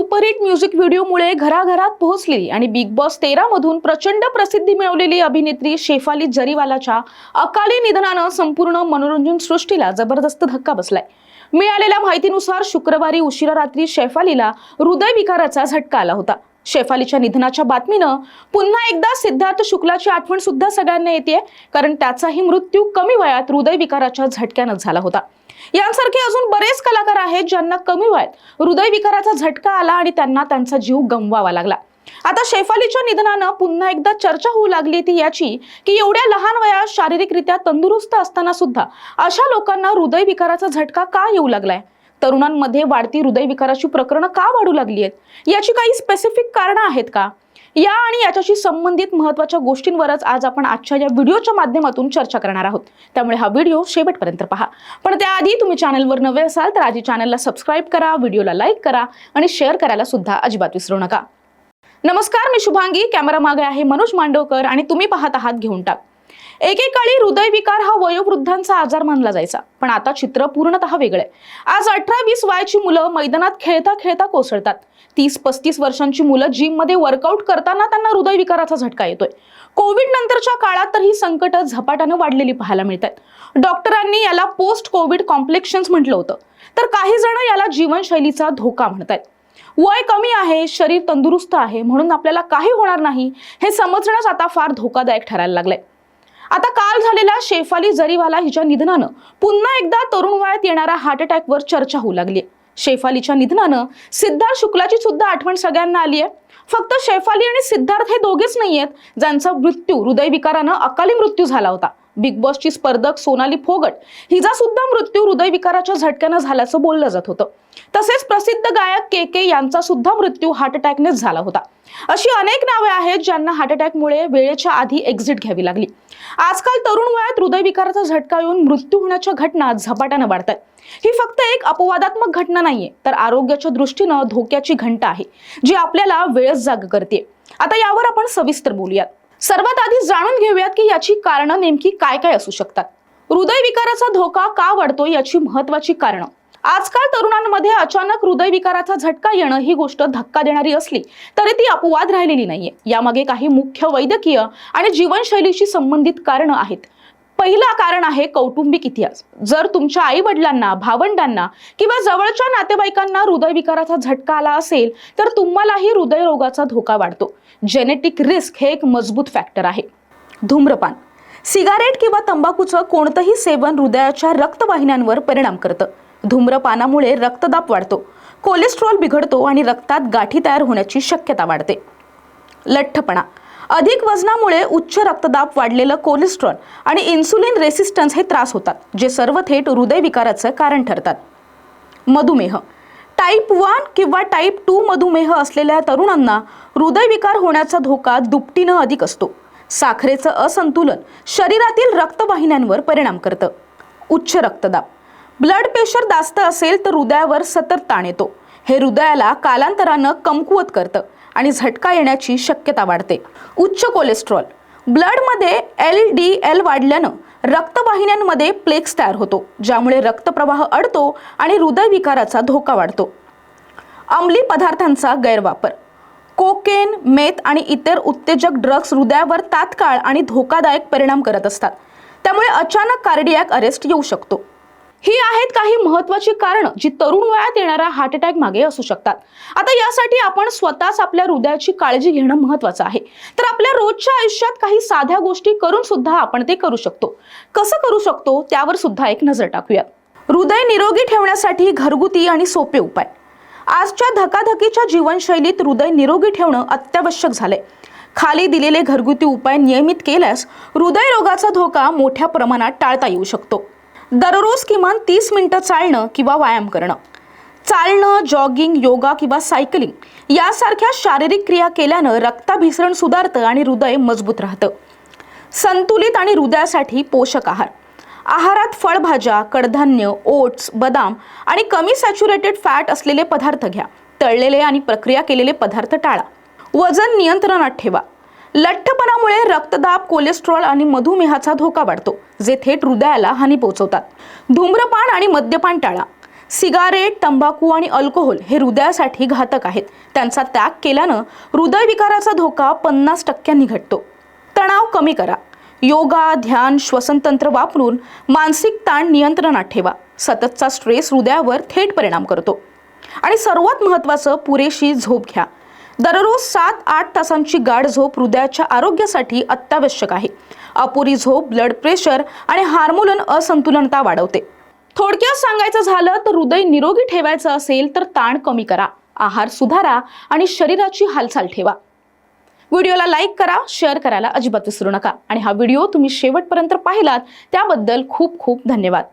Superhit music व्हिडिओमुळे घराघरात पोहोचलेली आणि बिग बॉस तेरा मधून प्रचंड प्रसिद्धी मिळवलेली अभिनेत्री शेफाली जरीवालाच्या अकाली निधनानं संपूर्ण मनोरंजन सृष्टीला जबरदस्त धक्का बसलाय. मिळालेल्या माहितीनुसार शुक्रवारी उशिरा रात्री शेफालीला हृदयविकाराचा झटका आला होता. शेफालीच्या निधनाच्या बातमीनं पुन्हा एकदा सिद्धार्थ शुक्लाची आठवण सुद्धा सगळ्यांना येते कारण त्याचाही मृत्यू कमी वयात हृदयविकाराच्या झटक्यानं झाला होता. यांसारखे अजून बरेच कलाकार आहेत ज्यांना कमी वयात हृदयविकाराचा झटका आला आणि त्यांना त्यांचा जीव गमवावा लागला. आता शेफालीच्या निधनानं पुन्हा एकदा चर्चा होऊ लागली ती याची की एवढ्या लहान वयात शारीरिकरित्या तंदुरुस्त असताना सुद्धा अशा लोकांना हृदयविकाराचा झटका का येऊ लागलाय? तरुणांमध्ये वाढती हृदयविकाराची प्रकरणं का वाढू लागली आहेत? याची काही स्पेसिफिक कारणं आहेत का? या आणि याच्याशी संबंधित महत्त्वाच्या गोष्टींवरच आज आपण आजच्या या व्हिडिओच्या माध्यमातून चर्चा करणार आहोत. त्यामुळे हा व्हिडिओ शेवटपर्यंत पहा. पण त्याआधी तुम्ही चॅनलवर नवे असाल तर आधी चॅनलला सबस्क्राईब करा व्हिडिओला लाईक करा आणि शेअर करायला सुद्धा अजिबात विसरू नका. नमस्कार मी शुभांगी. कॅमेरा मागे आहे मनोज मांडवकर आणि तुम्ही पाहत आहात घेऊन टाक. एकेकाळी हृदयविकार हा वयोवृद्धांचा आजार मानला जायचा. पण आता चित्र पूर्णतः वेगळं आहे. आज अठरा वीस वयाची मुलं मैदानात खेळता खेळता कोसळतात. तीस पस्तीस वर्षांची मुलं जिममध्ये वर्कआउट करताना त्यांना हृदयविकाराचा झटका येतोय. कोविड नंतरच्या काळात तर ही संकट झपाट्यानं वाढलेली पाहायला मिळतात. डॉक्टरांनी याला पोस्ट कोविड कॉम्प्लेक्शन्स म्हटलं होतं. तर काही जण याला जीवनशैलीचा धोका म्हणतात वय कमी आहे शरीर तंदुरुस्त आहे म्हणून आपल्याला काही होणार नाही हे समजणंच आता फार धोकादायक ठरायला लागलंय. आता काल झालेल्या शेफाली जरीवाला हिच्या निधनानं पुन्हा एकदा तरुण वयात येणाऱ्या हार्ट अटॅकवर चर्चा होऊ लागली. शेफालीच्या निधनानं सिद्धार्थ शुक्लाची सुद्धा आठवण सगळ्यांना आली आहे. फक्त शेफाली आणि सिद्धार्थ हे दोघेच नाहीयेत ज्यांचा मृत्यू हृदयविकारानं अकाली मृत्यू झाला होता. बिग बॉसची स्पर्धक सोनाली फोगट हिचा सुद्धा मृत्यू हृदयविकाराच्या झटक्यानं झाल्याचं बोललं जात होतं. तसेच प्रसिद्ध गायक के के यांचा सुद्धा मृत्यू हार्ट अटॅकनेच झाला होता. अशी अनेक नावे आहेत ज्यांना हार्ट अटॅकमुळे वेळेच्या आधी एक्झिट घ्यावी लागली. आजकाल तरुण वयात हृदयविकाराचा झटका येऊन मृत्यू होण्याच्या घटना झपाट्यानं वाढतात ही फक्त एक अपवादात्मक घटना नाहीये तर आरोग्याच्या दृष्टीनं धोक्याची घंटा आहे जी आपल्याला वेळच जाग करते. आता यावर आपण सविस्तर बोलूयात. सर्वात आधी जाणून घेऊयात की याची कारणं नेमकी काय काय असू शकतात. हृदयविकाराचा धोका का वाढतो याची महत्वाची कारणं. आजकाल तरुणांमध्ये अचानक हृदयविकाराचा झटका येणं ही गोष्ट धक्का देणारी असली तरी ती अपवाद राहिलेली नाहीये. यामागे काही मुख्य वैद्यकीय आणि जीवनशैलीशी संबंधित कारणं आहेत. पहिला कारण आहे कौटुंबिक इतिहास. जर तुमच्या आई वडिलांना भावंडांना किंवा जवळच्या नातेवाईकांना हृदयविकाराचा झटका आला असेल तर तुम्हालाही हृदयरोगाचा धोका वाढतो. जेनेटिक रिस्क हे एक मजबूत फॅक्टर आहे. धूम्रपान. सिगारेट किंवा तंबाखूचं कोणतंही सेवन हृदयाच्या रक्तवाहिन्यांवर परिणाम करतं. धूम्रपानामुळे रक्तदाब वाढतो. कोलेस्ट्रॉल बिघडतो आणि रक्तात गाठी तयार होण्याची शक्यता वाढते. लठ्ठपणा. अधिक वजनामुळे उच्च रक्तदाब वाढलेलं कोलेस्ट्रॉल आणि इन्सुलिन रेसिस्टन्स हे त्रास होतात जे सर्व थेट हृदयविकाराचं कारण ठरतात. मधुमेह. टाईप वन किंवा टाईप टू मधुमेह असलेल्या तरुणांना हृदयविकार होण्याचा धोका दुपटीनं अधिक असतो. साखरेचं असंतुलन शरीरातील रक्तवाहिन्यांवर परिणाम करतं. उच्च रक्तदाब. ब्लड प्रेशर जास्त असेल तर हृदयावर सतत ताण येतो. हे हृदयाला कालांतरानं कमकुवत करतं आणि झटका येण्याची शक्यता वाढते. उच्च कोलेस्ट्रॉल ब्लडमध्ये एल डी एल वाढल्यानं रक्तवाहिन्यांमध्ये प्लेक्स तयार होतो ज्यामुळे रक्तप्रवाह अडतो आणि हृदयविकाराचा धोका वाढतो. अंमली पदार्थांचा गैरवापर. कोकेन मेथ आणि इतर उत्तेजक ड्रग्स हृदयावर तात्काळ आणि धोकादायक परिणाम करत असतात. त्यामुळे अचानक कार्डियाक अरेस्ट येऊ शकतो. ही आहेत काही महत्वाची कारणं जी तरुण वयात येणाऱ्या हार्ट अटॅक मागे असू शकतात. आता यासाठी आपण स्वतःच आपल्या हृदयाची काळजी घेणं महत्वाचं आहे. तर आपल्या रोजच्या आयुष्यात काही साध्या गोष्टी करून सुद्धा आपण ते करू शकतो. कसं करू शकतो त्यावर सुद्धा एक नजर टाकूया. हृदय निरोगी ठेवण्यासाठी घरगुती आणि सोपे उपाय. आजच्या धकाधकीच्या जीवनशैलीत हृदय निरोगी ठेवणं अत्यावश्यक झालंय. खाली दिलेले घरगुती उपाय नियमित केल्यास हृदयरोगाचा धोका मोठ्या प्रमाणात टाळता येऊ शकतो. दररोज किमान तीस मिनटं चालणं किंवा व्यायाम करणं. चालणं जॉगिंग योगा किंवा सायकलिंग यासारख्या शारीरिक क्रिया केल्यानं रक्ताभिसरण सुधारतं आणि हृदय मजबूत राहतं. संतुलित आणि हृदयासाठी पोषक आहार. आहारात फळभाज्या कडधान्य ओट्स बदाम आणि कमी सॅच्युरेटेड फॅट असलेले पदार्थ घ्या. तळलेले आणि प्रक्रिया केलेले पदार्थ टाळा. वजन नियंत्रणात ठेवा. लठ्ठपणामुळे रक्तदाब कोलेस्ट्रॉल आणि मधुमेहाचा धोका वाढतो जे थेट हृदयाला हानी पोहोचवतात. धूम्रपान आणि मद्यपान टाळा. सिगारेट तंबाखू आणि अल्कोहोल हे हृदयासाठी घातक आहेत. त्यांचा त्याग केल्यानं हृदयविकाराचा धोका पन्नास टक्क्यांनी घटतो. तणाव कमी करा. योगा ध्यान श्वसनतंत्र वापरून मानसिक ताण नियंत्रणात ठेवा. सततचा स्ट्रेस हृदयावर थेट परिणाम करतो. आणि सर्वात महत्त्वाचं पुरेशी झोप घ्या. दररोज सात आठ तासांची गाढ झोप हृदयाच्या आरोग्यासाठी अत्यावश्यक आहे. अपुरी झोप ब्लड प्रेशर आणि हार्मोन असंतुलनता वाढवते. थोडक्यात सांगायचं झालं तर हृदय निरोगी ठेवायचं असेल तर ताण कमी करा आहार सुधारा आणि शरीराची हालचाल ठेवा. व्हिडिओला लाईक करा शेअर करायला अजिबात विसरू नका. आणि हा व्हिडिओ तुम्ही शेवटपर्यंत पाहिलात त्याबद्दल खूप खूप धन्यवाद.